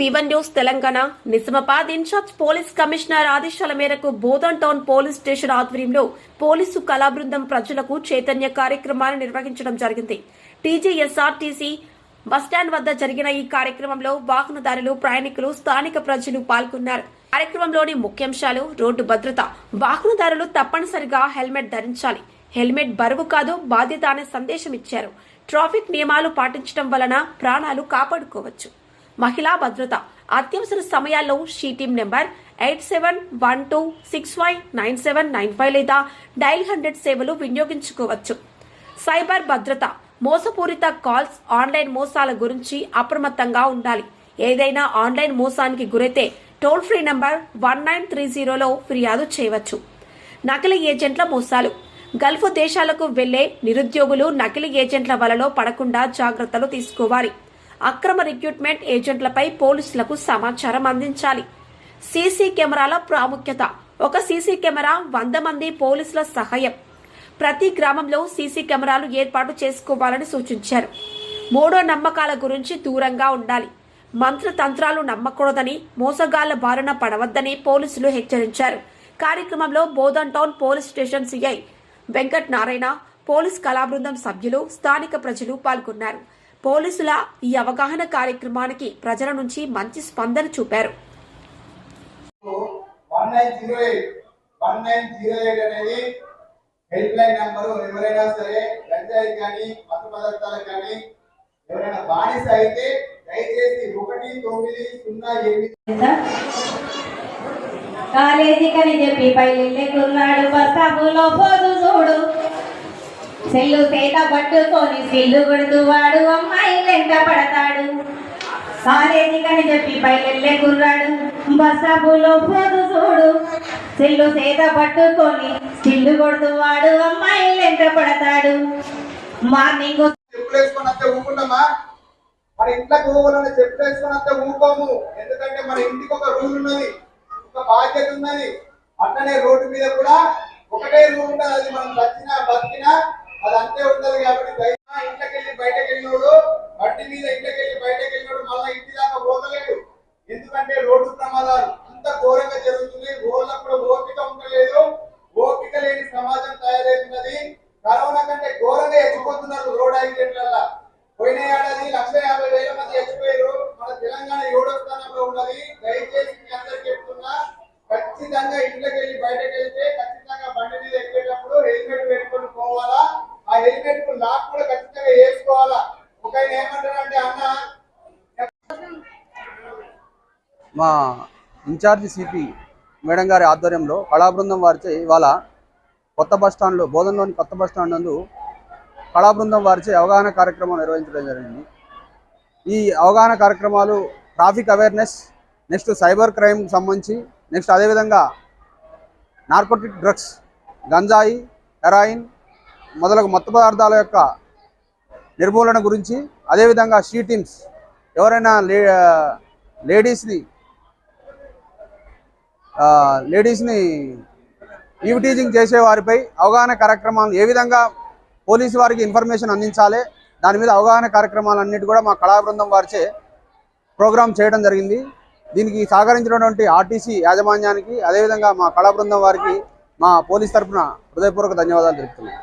వివన్ news Telangana. Nizamabad in-charge police commissioner ఆదేశాల మేరకు Bodhan town police station ఆధ్వర్యంలో పోలీసు కళా బృందం ప్రజలకు చైతన్య కార్యక్రమాన్ని నిర్వహించడం జరిగింది. టీజీఎస్ఆర్టీసీ బస్టాండ్ వద్ద జరిగిన ఈ కార్యక్రమంలో వాహనదారులు ప్రయాణికులు స్థానిక ప్రజలు పాల్గొన్నారు. కార్యక్రమంలోని ముఖ్యాంశాలు రోడ్డు భద్రత. వాహనదారులు తప్పనిసరిగా హెల్మెట్ ధరించాలి. హెల్మెట్ బరువు కాదు బాధ్యత అనే సందేశం ఇచ్చారు. ట్రాఫిక్ నియమాలు పాటించడం వలన ప్రాణాలు కాపాడుకోవచ్చు. మహిళా భద్రత. అత్యవసర సమయాల్లో she team number eight seven one two six five nine seven nine five లేదా డైల్ హండ్రెడ్ సేవలు వినియోగించుకోవచ్చు. సైబర్ భద్రత. మోసపూరిత కాల్స్ ఆన్లైన్ మోసాల గురించి అప్రమత్తంగా ఉండాలి. ఏదైనా ఆన్లైన్ మోసానికి గురైతే toll free number one nine three జీరోలో ఫిర్యాదు చేయవచ్చు. నకిలీ ఏజెంట్ల మోసాలు. గల్ఫ్ దేశాలకు వెళ్ళే నిరుద్యోగులు నకిలీ ఏజెంట్ల వలలో పడకుండా జాగ్రత్తలు తీసుకోవాలి. అక్రమ రిక్రూట్మెంట్ ఏజెంట్లపై పోలీసులకు సమాచారం అందించాలి. సీసీ కెమెరాల ప్రాముఖ్యత. ఒక సీసీ కెమెరా వంద మంది పోలీసుల సహాయం. ప్రతి గ్రామంలో సీసీ కెమెరాలు ఏర్పాటు చేసుకోవాలని సూచించారు. మూడో నమ్మకాల గురించి దూరంగా ఉండాలి. మంత్రతంత్రాలు నమ్మకూడదని మోసగాళ్ళ బారిన పడవద్దని పోలీసులు హెచ్చరించారు. కార్యక్రమంలో Bodhan town police station CI Venkat Narayana police కళాబృందం సభ్యులు స్థానిక ప్రజలు పాల్గొన్నారు. పోలీసుల ఈ అవగాహన కార్యక్రమానికి ప్రజల నుంచి మంచి స్పందన చూపారు. అనేది హెల్ప్ లైన్ నెంబరు. ఎవరైనా సరే గంజాయి కానీ మత్తు పదార్థాలకు కానీ ఎవరైనా బానిస అయితే దయచేసి ఒకటి తొమ్మిది సున్నా ఎనిమిది కాలేజీకని చెప్పి బస్తాబులో పోదు చూడు. సెల్లు చేత పట్టుకొని సిల్లు కొడుతూ వాడు అమ్మాయి లెంట పడతాడు. కాలేజీకని చెప్పి పైలెళ్ళే కుర్రాడు. బస్సాపులో పోదు చూడు. సెల్లు చేత పట్టుకొని సిల్లు కొడుతూ వాడు అమ్మాయి లెంట పడతాడు. మార్నింగ్ చెప్పులు మన ఇంట్లోకి ఊరుకున్న చెప్పులు వేసుకొని వస్తే ఎందుకంటే మన ఇంటికి ఒక రూల్ ఉన్నది. ఒక బాధ్యత ఉన్నది. అట్లనే రోడ్డు మీద కూడా ఒకటే రూల్ ఉంటుంది. అది మనం చచ్చినా బతికినా అది అంతే ఉంటది కాబట్టి ఇంట్లోకి వెళ్ళి బయటకు వెళ్ళినోడు బండి మీద ఇంట్లోకి వెళ్ళి బయటకు వెళ్ళినోడు మళ్ళీ ఇంటి దాకా పోతలేడు. ఎందుకంటే రోడ్డు ప్రమాదాలు అంత ఘోరంగా జరుగుతుంది రోడ్లకు ఓపిక ఉండలేదు. ఓపిక లేని సమాజం తయారైతున్నది. కరోనా కంటే ఘోరంగా ఎత్తిపోతున్నారు రోడ్ యాక్సిడెంట్ల పోయిన ఏడాది లక్ష యాభై వేల మంది ఎచ్చిపోయారు మన తెలంగాణ ఏడో స్థానంలో ఉన్నది. దయచేసి మీ అందరికి చెప్తున్నా ఖచ్చితంగా ఇంట్లోకి వెళ్ళి బయటకు వెళ్తే ఖచ్చితంగా బండి మీద ఎక్కేటప్పుడు హెల్మెట్ పెట్టుకొని పోవాలా. ఆ హెల్మెట్కు లాక్ కూడా ఖచ్చితంగా వేసుకోవాలా? ఒక ఆయన ఏమంటారంటే అన్న మా ఇన్ఛార్జి సిపి మేడం గారి ఆధ్వర్యంలో కళాబృందం వారిచే ఇవాళ కొత్త బస్ స్టాండ్లో బోధనలోని కొత్త బస్ స్టాండ్ నందు కళాబృందం వారిచే అవగాహన కార్యక్రమం నిర్వహించడం జరిగింది. ఈ అవగాహన కార్యక్రమాలు traffic awareness next cyber crime సంబంధించి నెక్స్ట్ అదేవిధంగా నార్కోటిక్ డ్రగ్స్ గంజాయి హెరాయిన్ మొదలగు మత్తు పదార్థాల యొక్క నిర్మూలన గురించి అదేవిధంగా షీ టీమ్స్ ఎవరైనా లే లేడీస్ని లేడీస్ని ఈవిటీజింగ్ చేసే వారిపై అవగాహన కార్యక్రమాలు ఏ విధంగా పోలీసు వారికి ఇన్ఫర్మేషన్ అందించాలి దాని మీద అవగాహన కార్యక్రమాలన్నిటి కూడా మా కళా బృందం వారిచే ప్రోగ్రామ్ చేయడం జరిగింది. దీనికి సహకరించినటువంటి ఆర్టీసీ యాజమాన్యానికి అదేవిధంగా మా కళా బృందం వారికి మా పోలీస్ తరఫున హృదయపూర్వక ధన్యవాదాలు తెలుపుతున్నాను.